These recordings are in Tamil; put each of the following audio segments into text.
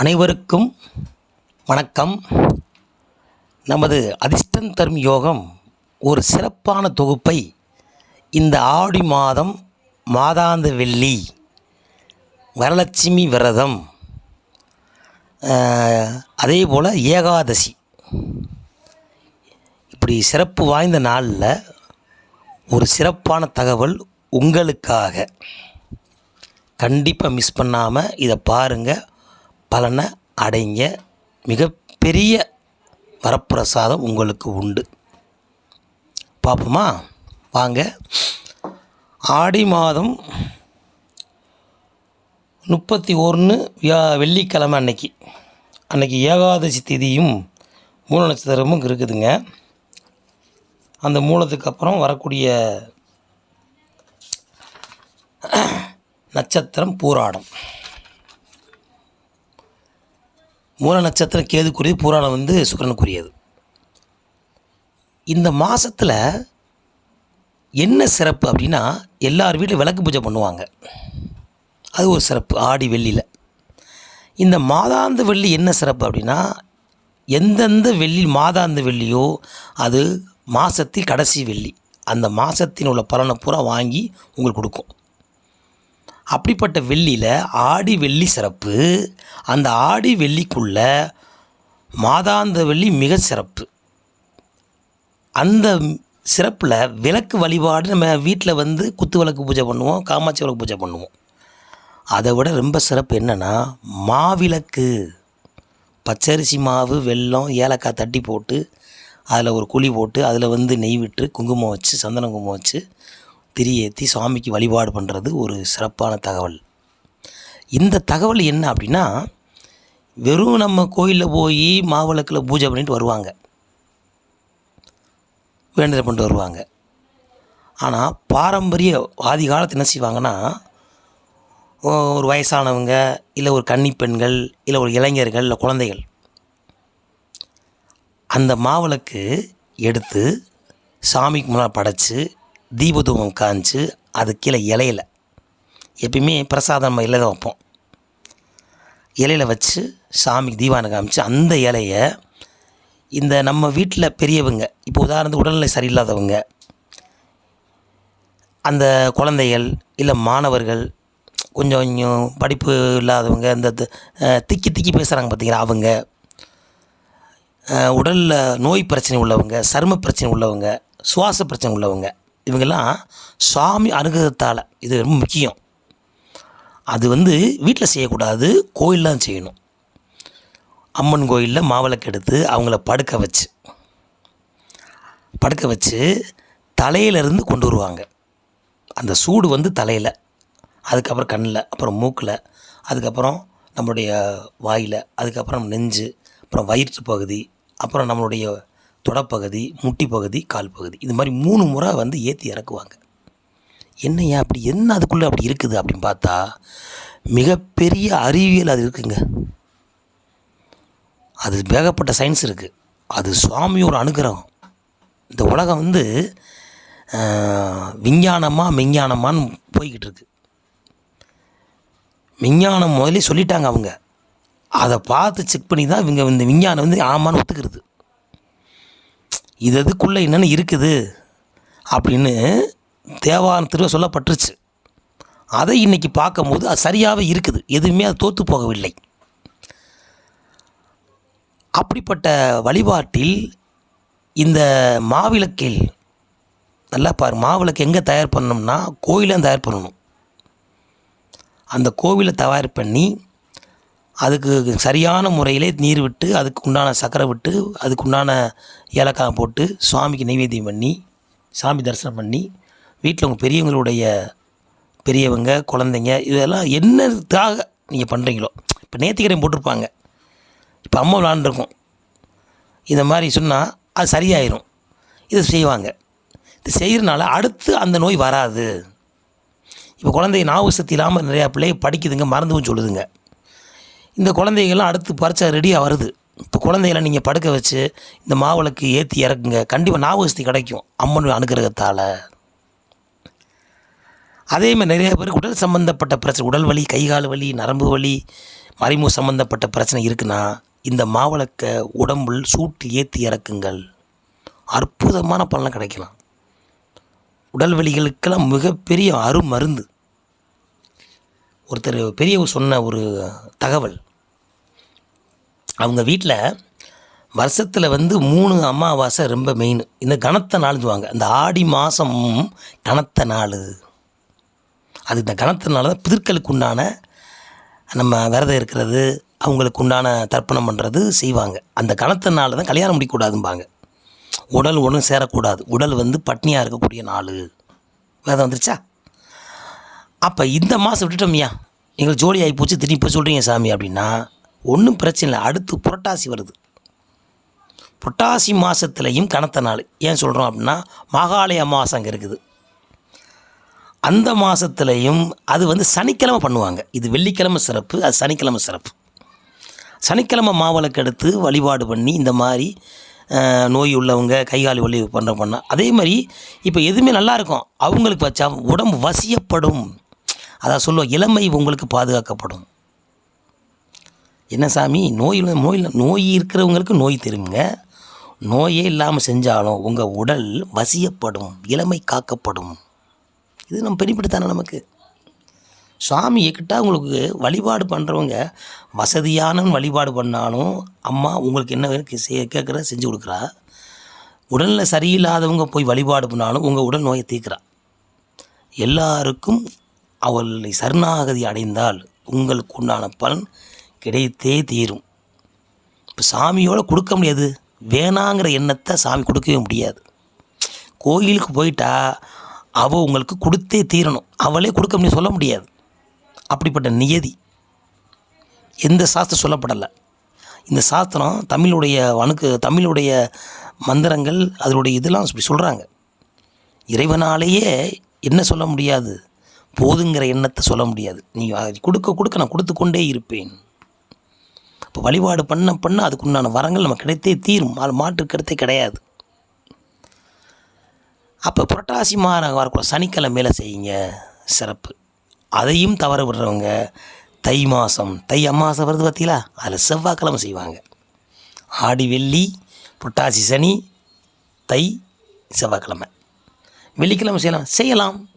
அனைவருக்கும் வணக்கம். நமது அதிர்ஷ்டம் தரும் யோகம் ஒரு சிறப்பான தொகுப்பை இந்த ஆடி மாதம் மாதாந்த வெள்ளி வரலட்சுமி விரதம் அதே போல் ஏகாதசி. இப்படி சிறப்பு வாய்ந்த நாளில் ஒரு சிறப்பான தகவல் உங்களுக்காக. கண்டிப்பாக மிஸ் பண்ணாமல் இதை பாருங்கள் பலனை அடைங்க. மிகப்பெரிய வரப்பிரசாதம் உங்களுக்கு உண்டு. பார்ப்போமா வாங்க. ஆடி மாதம் முப்பத்தி ஒன்று வியா வெள்ளிக்கிழமை அன்னைக்கு. அன்னைக்கு ஏகாதசி திதியும் மூல நட்சத்திரமும் இருக்குதுங்க. அந்த மூலத்துக்கு அப்புறம் வரக்கூடிய நட்சத்திரம் பூராடம். மூல நட்சத்திரம் கேதுக்குரிய பூராடம் வந்து சுக்கரனுக்குரியது. இந்த மாதத்தில் என்ன சிறப்பு அப்படின்னா எல்லார் வீட்டில் விளக்கு பூஜை பண்ணுவாங்க. அது ஒரு சிறப்பு ஆடி வெள்ளியில். இந்த மாதாந்த வெள்ளி என்ன சிறப்பு அப்படின்னா எந்தெந்த வெள்ளி மாதாந்த வெள்ளியோ அது மாதத்தில் கடைசி வெள்ளி. அந்த மாதத்தின் உள்ள பலனை பூரா வாங்கி உங்களுக்கு கொடுக்கும். அப்படிப்பட்ட வெள்ளியில் ஆடி வெள்ளி சிறப்பு. அந்த ஆடி வெள்ளிக்குள்ள மாதாந்த வெள்ளி மிக சிறப்பு. அந்த சிறப்பில் விளக்கு வழிபாடு நம்ம வீட்டில் வந்து குத்து விளக்கு பூஜை பண்ணுவோம் காமாட்சி விளக்கு பூஜை பண்ணுவோம். அதை விட ரொம்ப சிறப்பு என்னென்னா மாவிளக்கு. பச்சரிசி மாவு வெல்லம் ஏலக்காய் தட்டி போட்டு அதில் ஒரு குழி போட்டு அதில் வந்து நெய் விட்டு குங்குமம் வச்சு சந்தன குங்குமம் வச்சு திரி ஏற்றி சாமிக்கு வழிபாடு பண்ணுறது ஒரு சிறப்பான தகவல். இந்த தகவல் என்ன அப்படின்னா வெறும் நம்ம கோயிலில் போய் மாவிளக்கில் பூஜை பண்ணிட்டு வருவாங்க. வேண்டுதல் பண்ணிட்டு வருவாங்க. ஆனால் பாரம்பரிய ஆதி காலத்தை என்ன செய்வாங்கன்னா ஒரு வயசானவங்க இல்லை ஒரு கன்னி பெண்கள் இல்லை ஒரு இளைஞர்கள் இல்லை குழந்தைகள் அந்த மாவிளக்கு எடுத்து சாமிக்கு முன்னால் படைச்சி தீபதூபம் காமிச்சு அது கீழே இலையில. எப்பயுமே பிரசாதம் நம்ம இலையில தான் வைப்போம். இலையில வச்சு சாமிக்கு தீபானை காமிச்சு அந்த இலையை இந்த நம்ம வீட்டில் பெரியவங்க இப்போ உதாரணத்துக்கு உடல்நிலை சரியில்லாதவங்க அந்த குழந்தைகள் இல்லை மாணவர்கள் கொஞ்சம் கொஞ்சம் படிப்பு இல்லாதவங்க இந்த திக்கி திக்கி பேசுகிறாங்க பார்த்திங்களா அவங்க. உடலில் நோய் பிரச்சனை உள்ளவங்க சரும பிரச்சனை உள்ளவங்க சுவாச பிரச்சனை உள்ளவங்க. இவங்கெல்லாம் சாமி அனுகிரகத்தால். இது ரொம்ப முக்கியம். அது வந்து வீட்டில் செய்யக்கூடாது கோயிலெலாம் தான் செய்யணும். அம்மன் கோயிலில் மாவிளக்கு எடுத்து அவங்கள படுக்க வச்சு படுக்க வச்சு தலையிலேருந்து கொண்டு வருவாங்க. அந்த சூடு வந்து தலையில் அதுக்கப்புறம் கண்ணில் அப்புறம் மூக்கில் அதுக்கப்புறம் நம்மளுடைய வாயில் அதுக்கப்புறம் நெஞ்சு அப்புறம் வயிற்று பகுதி அப்புறம் நம்மளுடைய தொடப்பகுதி முட்டி பகுதி கால் பகுதி இது மாதிரி மூணு முறை வந்து ஏற்றி இறக்குவாங்க. என்னையா அப்படி என்ன அதுக்குள்ளே அப்படி இருக்குது அப்படின்னு பார்த்தா மிகப்பெரிய அறிவியல் அது இருக்குங்க. அது வேகப்பட்ட சயின்ஸ் இருக்குது அது சுவாமியோட அனுகிரகம். இந்த உலகம் வந்து விஞ்ஞானமாக விஞ்ஞானமா மெஞ்ஞானமான்னு போய்கிட்டு இருக்கு. விஞ்ஞானம் முதலே சொல்லிட்டாங்க அவங்க. அதை பார்த்து செக் பண்ணி தான் இவங்க இந்த விஞ்ஞானம் வந்து ஆமான்னு ஒத்துக்கிறது. இது எதுக்குள்ளே என்னென்ன இருக்குது? அப்படின்னு தேவானத்தில் சொல்லப்பட்டுருச்சு. அதை இன்றைக்கி பார்க்கும்போது அது சரியாகவே இருக்குது. எதுவுமே அது தோற்று போகவில்லை. அப்படிப்பட்ட வழிபாட்டில் இந்த மாவிளக்கில் நல்லா பாரு மாவிளக்கு எங்கே தயார் பண்ணணும்னா கோயிலில் தயார் பண்ணணும். அந்த கோவிலை தயார் பண்ணி அதுக்கு சரியான முறையிலே நீர் விட்டு அதுக்கு உண்டான சக்கரை விட்டு அதுக்கு உண்டான ஏலக்காய் போட்டு சுவாமிக்கு நைவேத்தியம் பண்ணி சாமி தரிசனம் பண்ணி வீட்டில் உங்கள் பெரியவங்களுடைய பெரியவங்க குழந்தைங்க இதெல்லாம் என்னதுக்காக நீங்கள் பண்ணுறீங்களோ இப்போ நேர்த்திக்கரையும் போட்டிருப்பாங்க. இப்போ அம்மா விளாண்டுருக்கோம் இந்த மாதிரி சொன்னால் அது சரியாயிரும். இதை செய்வாங்க. இது செய்கிறனால அடுத்து அந்த நோய் வராது. இப்போ குழந்தை நாவு சக்தி இல்லாமல் நிறையா பிள்ளை படிக்குதுங்க மறந்துவும் சொல்லுதுங்க. இந்த குழந்தைகள்லாம் அடுத்து பறிச்சா ரெடியாக வருது. இப்போ குழந்தைகளை நீங்கள் படுக்க வச்சு இந்த மாவிளக்கு ஏற்றி இறக்குங்க. கண்டிப்பாக ஞாபக கிடைக்கும் அம்மன் அனுகிரகத்தால். அதே மாதிரி நிறைய பேருக்கு உடல் சம்மந்தப்பட்ட பிரச்சனை உடல் வலி கை கால் வலி நரம்பு வலி மறைமுக சம்மந்தப்பட்ட பிரச்சனை இருக்குன்னா இந்த மாவிளக்கை உடம்புள் சூட்டு ஏற்றி இறக்குங்கள். அற்புதமான பலனை கிடைக்கலாம். உடல் வலிகளுக்கெல்லாம் மிகப்பெரிய அருமருந்து. ஒருத்தர் பெரியவர் சொன்ன ஒரு தகவல். அவங்க வீட்டில் வருஷத்தில் வந்து மூணு அமாவாசை ரொம்ப மெயின் இந்த கனத்த சொல்லுவாங்க. அந்த ஆடி மாதம் கனத்த நாள். அது இந்த கனத்த நாள் தான் பிதிர்களுக்கு உண்டான நம்ம விரதம் இருக்கிறது அவங்களுக்கு உண்டான தர்ப்பணம் பண்ணுறது செய்வாங்க. அந்த கனத்த நாள் தான் கல்யாணம் முடிக்கக்கூடாதும்பாங்க. உடல் ஒன்றும் சேரக்கூடாது. உடல் வந்து பட்னியாக இருக்கக்கூடிய நாள். வேதம் வந்துருச்சா? அப்போ இந்த மாதம் விட்டுட்டோம்யா எங்களுக்கு ஜோடி ஆகி போச்சு. திரும்பி போய் சொல்கிறீங்க சாமி அப்படின்னா ஒன்றும் பிரச்சனை இல்லை. அடுத்து புரட்டாசி வருது. புரட்டாசி மாதத்துலேயும் கனத்த நாள். ஏன் சொல்கிறோம் அப்படின்னா மகாலய அமாவாசை அங்கே இருக்குது. அந்த மாதத்துலேயும் அது வந்து சனிக்கிழமை பண்ணுவாங்க. இது வெள்ளிக்கிழமை சிறப்பு அது சனிக்கிழமை சிறப்பு. சனிக்கிழமை மாவளுக்கு எடுத்து வழிபாடு பண்ணி இந்த மாதிரி நோய் உள்ளவங்க கை கால் வலி பண்ணுற பண்ணால் அதே மாதிரி இப்போ எதுவுமே நல்லா இருக்கும். அவங்களுக்கு வச்சா உடம்பு வசியப்படும். அதான் சொல்லுவோம் இளமை உங்களுக்கு பாதுகாக்கப்படும். என்ன சாமி? நோய் நோய் நோய் இருக்கிறவங்களுக்கு நோய் தெரியுங்க. நோயே இல்லாமல் செஞ்சாலும் உங்கள் உடல் வசியப்படும் இளமை காக்கப்படும். இது நம்ம பெனிப்பிட்டு நமக்கு? சாமி கிட்ட உங்களுக்கு வழிபாடு பண்ணுறவங்க வசதியான வழிபாடு பண்ணாலும் அம்மா உங்களுக்கு என்ன வேணும் கேட்குற செஞ்சு கொடுக்குறா. உடலில் சரியில்லாதவங்க போய் வழிபாடு பண்ணாலும் உங்கள் உடல் நோயை தீர்க்குறா. எல்லாருக்கும் அவளை சரணாகதி அடைந்தால் உங்களுக்கு உண்டான பலன் கிடைத்தே தீரும். இப்போ சாமியோட கொடுக்க முடியாது. வேணாங்கிற எண்ணத்தை சாமி கொடுக்கவே முடியாது. கோயிலுக்கு போயிட்டா அவள் உங்களுக்கு கொடுத்தே தீரணும். அவளே கொடுக்க முடியும் சொல்ல முடியாது. அப்படிப்பட்ட நியதி. எந்த சாஸ்திரம் சொல்லப்படலை. இந்த சாஸ்திரம் தமிழுடைய வனுக்கு தமிழுடைய மந்திரங்கள் அதனுடைய இதெல்லாம் இப்படி சொல்கிறாங்க இறைவனாலேயே என்ன சொல்ல முடியாது? போதுங்கிற எண்ணத்தை சொல்ல முடியாது. நீ கொடுக்க கொடுக்க நான் கொடுத்து கொண்டே இருப்பேன். இப்போ வழிபாடு பண்ண பண்ண அதுக்குண்டான வரங்கள் நம்ம கிடைத்தே தீரும். அது மாற்று கருத்தே கிடையாது. அப்போ புரட்டாசி மாதம் வரக்கூட சனிக்கிழமையில் செய்யுங்க. சிறப்பு. அதையும் தவற விடுறவங்க தை மாதம் தை அம்மாசை வருது பார்த்தீங்களா அதில் செவ்வாய்க்கிழமை செய்வாங்க. ஆடி வெள்ளி புரட்டாசி சனி தை செவ்வாய்க்கிழமை. வெள்ளிக்கிழமை செய்யலாம். செய்யலாம்.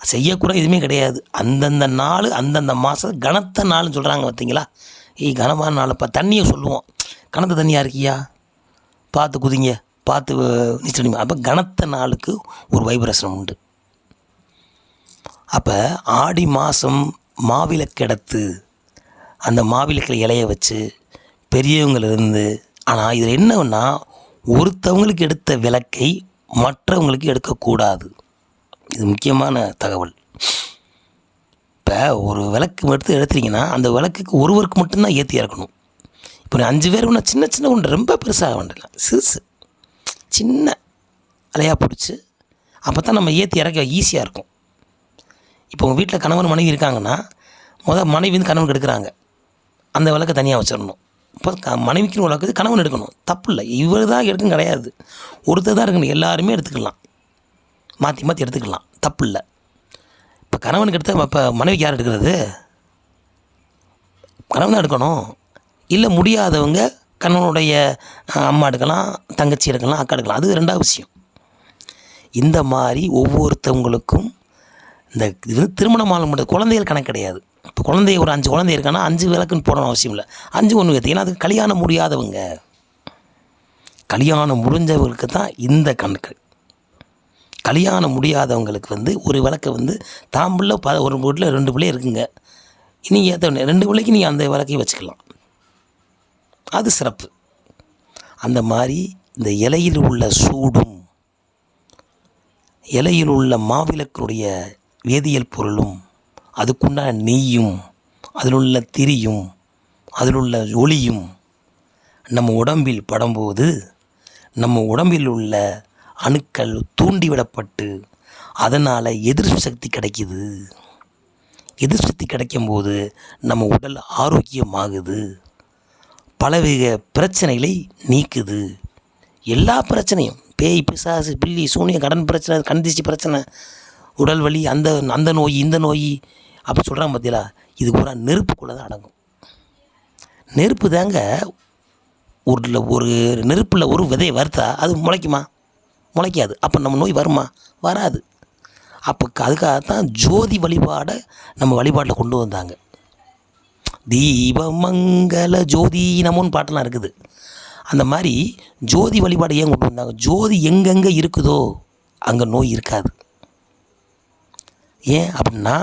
செய்யக்கூட எதுவுமே கிடையாது. அந்தந்த நாள் அந்தந்த மாதம் கனத்த நாள்னு சொல்கிறாங்க பார்த்தீங்களா ஏய் கனமான இப்போ தண்ணியை சொல்லுவோம். கனத்த தண்ணியாக இருக்கியா? பார்த்து குதிங்க. பார்த்து நீச்சல் அப்போ கனத்த நாளுக்கு ஒரு வைப்ரேஷன் உண்டு. அப்போ ஆடி மாதம் மாவிளக்கெடுத்து அந்த மாவிளக்கில் இலைய வச்சு பெரியவங்களிருந்து ஆனால் இதில் என்னன்னா ஒருத்தவங்களுக்கு எடுத்த விளக்கை மற்றவங்களுக்கு எடுக்கக்கூடாது. இது முக்கியமான தகவல். இப்போ ஒரு விளக்கு எடுத்து எடுத்துறீங்கன்னா அந்த விளக்குக்கு ஒருவருக்கு மட்டும்தான் ஏற்றி இறக்கணும். இப்போ நீ அஞ்சு பேர் ஒன்று சின்ன சின்ன ஒன்று ரொம்ப பெருசாக வேண்டாம் சிறுசு. சின்ன அலையாக பிடிச்சி அப்போ தான் நம்ம ஏற்றி இறக்க ஈஸியாக இருக்கும். இப்போ உங்கள் வீட்டில் கணவன் மனைவி இருக்காங்கன்னா முதல் மனைவி வந்து கணவனுக்கு எடுக்கிறாங்க. அந்த விளக்கை தனியாக வச்சிடணும். இப்போ க மனைவிக்கு விளக்கு கணவன் எடுக்கணும். தப்பு இல்லை. இவர் தான் எடுக்கும் கிடையாது. ஒருத்தர் தான் இருக்கணும் எல்லாருமே எடுத்துக்கலாம். மாற்றி மாற்றி எடுத்துக்கலாம். தப்பு இல்லை. இப்போ கணவனுக்கு எடுத்தால் இப்போ மனைவிக்கு யார் எடுக்கிறது? கணவன் தான் எடுக்கணும். இல்லை முடியாதவங்க கணவனுடைய அம்மா எடுக்கலாம் தங்கச்சி எடுக்கலாம் அக்கா எடுக்கலாம். அது ரெண்டாவது விஷயம். இந்த மாதிரி ஒவ்வொருத்தவங்களுக்கும் இந்த இது திருமணம் திருமணமான முடியாது குழந்தைகள் கணக்கு கிடையாது. இப்போ குழந்தை ஒரு அஞ்சு குழந்தை இருக்கான்னா அஞ்சு விளக்குன்னு போடணும் அவசியம் இல்லை. அஞ்சு ஒன்று வைத்து. அதுக்கு கல்யாணம் முடியாதவங்க. கல்யாணம் முடிஞ்சவங்களுக்கு தான் இந்த கணக்கு. கல்யாணம் முடியாதவங்களுக்கு வந்து ஒரு விளக்கை வந்து தான் பிள்ளை ப ஒரு வீட்டில் ரெண்டு பிள்ளை இருக்குங்க. நீங்கள் ஏற்ற ரெண்டு பிள்ளைக்கு நீங்கள் அந்த விளக்கையும் வச்சுக்கலாம். அது சிறப்பு. அந்த மாதிரி இந்த இலையில் உள்ள சூடும் இலையில் உள்ள மாவிளக்கினுடைய வேதியியல் பொருளும் அதுக்குண்டான நெய்யும் அதில் உள்ள திரியும் அதில் உள்ள ஒளியும் நம்ம உடம்பில் படும்போது நம்ம உடம்பில் உள்ள அணுக்கள் தூண்டிவிடப்பட்டு அதனால் எதிர்ப்பு சக்தி கிடைக்கிது. எதிர்ப்பு சக்தி கிடைக்கும்போது நம்ம உடல் ஆரோக்கியமாகுது. பலவித பிரச்சனைகளை நீக்குது. எல்லா பிரச்சனையும் பேய் பிசாசு பில்லி சூனிய கடன் பிரச்சனை கண் பிரச்சனை உடல் வலி அந்த அந்த நோய் இந்த நோய் அப்படி சொல்கிறாங்க பார்த்தீங்களா இது பூரா நெருப்புக்குள்ளே தான் அடங்கும். நெருப்பு தாங்க ஒரு ஒரு நெருப்பில் ஒரு விதையை வறுத்தா அது முளைக்குமா? முளைக்காது. அப்போ நம்ம நோய் வருமா? வராது. அப்போ அதுக்காக தான் ஜோதி வழிபாடை நம்ம வழிபாட்டில் கொண்டு வந்தாங்க. தீபமங்கல ஜோதி நமோன்னு பாட்டெல்லாம் இருக்குது. அந்த மாதிரி ஜோதி வழிபாடு ஏன் கொண்டு வந்தாங்க? ஜோதி எங்கெங்கே இருக்குதோ அங்கே நோய் இருக்காது. ஏன் அப்படின்னா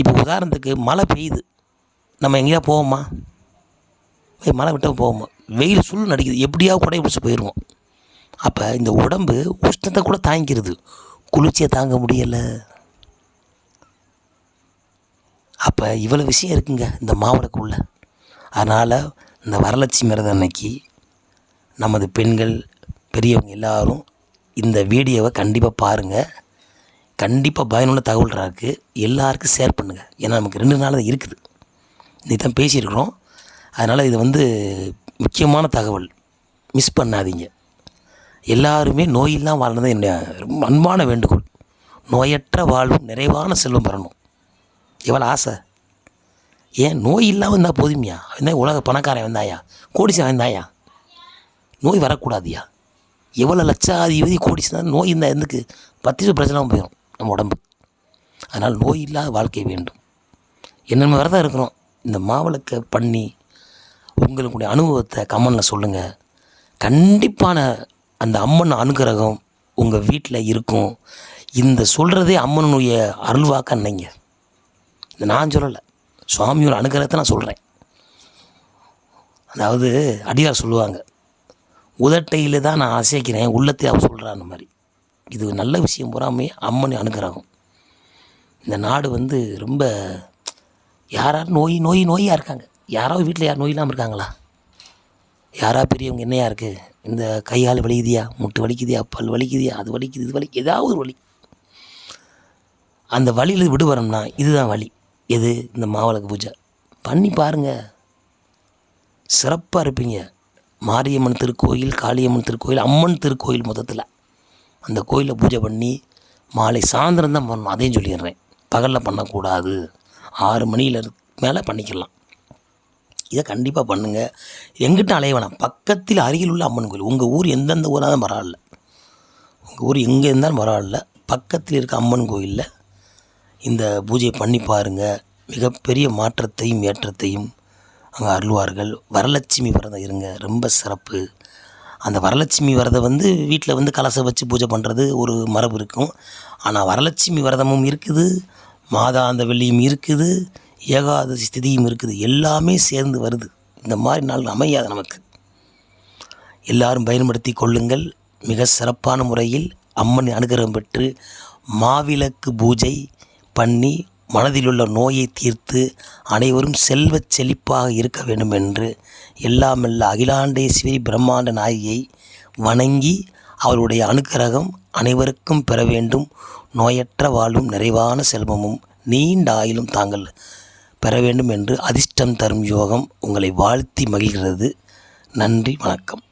இப்போ உதாரணத்துக்கு மழை பெய்யுது. நம்ம எங்கேயா போவோமா? மழை விட்டால் போவோமா? வெயில் சுள் நடிக்குது எப்படியாவது குடை பிடிச்சி போயிடுவோம். அப்போ இந்த உடம்பு உஷ்ணத்தை கூட தாங்கிக்கிறது குளிர்ச்சியை தாங்க முடியலை. அப்போ இவ்வளோ விஷயம் இருக்குங்க இந்த மாவிளக்குள்ள அதனால் இந்த வரலட்சுமி விரதம் அன்னைக்கு நமது பெண்கள் பெரியவங்க எல்லாரும் இந்த வீடியோவை கண்டிப்பாக பாருங்கள் கண்டிப்பாக பயனுள்ள தகவல் இருக்குது எல்லாருக்கும் ஷேர் பண்ணுங்கள் ஏன்னா நமக்கு ரெண்டு நாள் தான் இருக்குது. இன்னைக்கு தான் பேசியிருக்கிறோம். அதனால் இது வந்து முக்கியமான தகவல். மிஸ் பண்ணாதீங்க. எல்லாருமே நோயில்லாம் வாழணும் என்னுடைய ரொம்ப அன்பான வேண்டுகோள். நோயற்ற வாழ்வும் நிறைவான செல்வம் பெறணும். எவ்வளோ ஆசை? ஏன் நோய் இல்லாமல் இருந்தால் போதுமையா? அவன் உலக பணக்காரன் வந்தாயா கோடிசன் வந்தாயா நோய் வரக்கூடாதியா? எவ்வளோ லட்சாதிபதி கோடிசன் நோய் இருந்தால் எதுக்கு? பத்து பிரச்சனை போயிடும் நம்ம உடம்பு. அதனால் நோய் இல்லாத வாழ்க்கை வேண்டும். என்னென்ன விரதம் இருக்கிறோம். இந்த மாவிளக்கை பண்ணி உங்களுக்குடைய அனுபவத்தை கமெண்டில் சொல்லுங்கள் கண்டிப்பான அந்த அம்மன் அனுகிரகம் உங்கள் வீட்டில் இருக்கும். இந்த சொல்கிறதே அம்மனுடைய அருள்வாக்க நினைங்க இந்த நான் சொல்லலை. சுவாமியோட அனுகிரகத்தை நான் சொல்கிறேன் அதாவது அடியார் சொல்லுவாங்க. உதட்டையில் தான் நான் அசைக்கிறேன் உள்ளத்தை அவர் சொல்கிறான் அந்த மாதிரி. இது நல்ல விஷயம் பூராமே அம்மன் அனுகிரகம். இந்த நாடு வந்து ரொம்ப யாரார் நோய் நோய் நோயாக இருக்காங்க. யாராவது வீட்டில் யார் நோய் இல்லாமல் இருக்காங்களா? யாரா பெரியவங்க என்னையா இருக்குது இந்த கையால் வலிக்குதியா? முட்டு வலிக்குதியா? பல் வலிக்குதியா? அது வலிக்குது இது வலிக்கு ஏதாவது ஒரு வலி. அந்த வழியில் விடுபறோம்னா இதுதான் வழி எது? இந்த மாவிளக்கு பூஜை. பண்ணி பாருங்கள் சிறப்பாக இருப்பீங்க. மாரியம்மன் திருக்கோயில் காளியம்மன் திருக்கோயில் அம்மன் திருக்கோயில் மொத்தத்தில். அந்த கோயிலில் பூஜை பண்ணி மாலை சாயந்தரம் தான் பண்ணணும். அதையும் சொல்லிடுறேன். பகலில் பண்ணக்கூடாது. ஆறு மணியில் மேலே பண்ணிக்கலாம். இதை கண்டிப்பாக பண்ணுங்கள் எங்கிட்ட அலைய வேணாம். பக்கத்தில் அருகில் உள்ள அம்மன் கோயில். உங்கள் ஊர் எந்தெந்த ஊராக தான் பரவாயில்ல. உங்கள் ஊர் எங்கே இருந்தாலும் பரவாயில்ல. பக்கத்தில் இருக்க அம்மன் கோயிலில் இந்த பூஜையை பண்ணி பாருங்கள் மிகப்பெரிய மாற்றத்தையும் ஏற்றத்தையும் அங்கே அருள்வார்கள். வரலட்சுமி விரதம் இருங்க. ரொம்ப சிறப்பு. அந்த வரலட்சுமி விரதம் வந்து வீட்டில் வந்து கலசம் வச்சு பூஜை பண்ணுறது ஒரு மரபு இருக்கும். ஆனால் வரலட்சுமி விரதமும் இருக்குது. மாதா அந்த வெள்ளியும் இருக்குது. ஏகாதசி ஸ்திதியும் இருக்குது. எல்லாமே சேர்ந்து வருது. இந்த மாதிரி நாள் அமையாது நமக்கு. எல்லாரும் பயன்படுத்தி கொள்ளுங்கள். மிக சிறப்பான முறையில் அம்மன் அனுகிரகம் பெற்று மாவிளக்கு பூஜை பண்ணி மனதிலுள்ள நோயை தீர்த்து அனைவரும் செல்வச் செழிப்பாக இருக்க வேண்டும் என்று எல்லாமெல்ல அகிலாண்டேஸ்வரி பிரம்மாண்ட நாயகியை வணங்கி அவருடைய அனுக்கிரகம் அனைவருக்கும் பெற வேண்டும். நோயற்ற வாழ்வும் நிறைவான செல்வமும் நீண்ட ஆயிலும் தாங்கள் பெற வேண்டும் என்று அதிர்ஷ்டம் தரும் யோகம் உங்களை வாழ்த்தி மகிழ்கிறது. நன்றி வணக்கம்.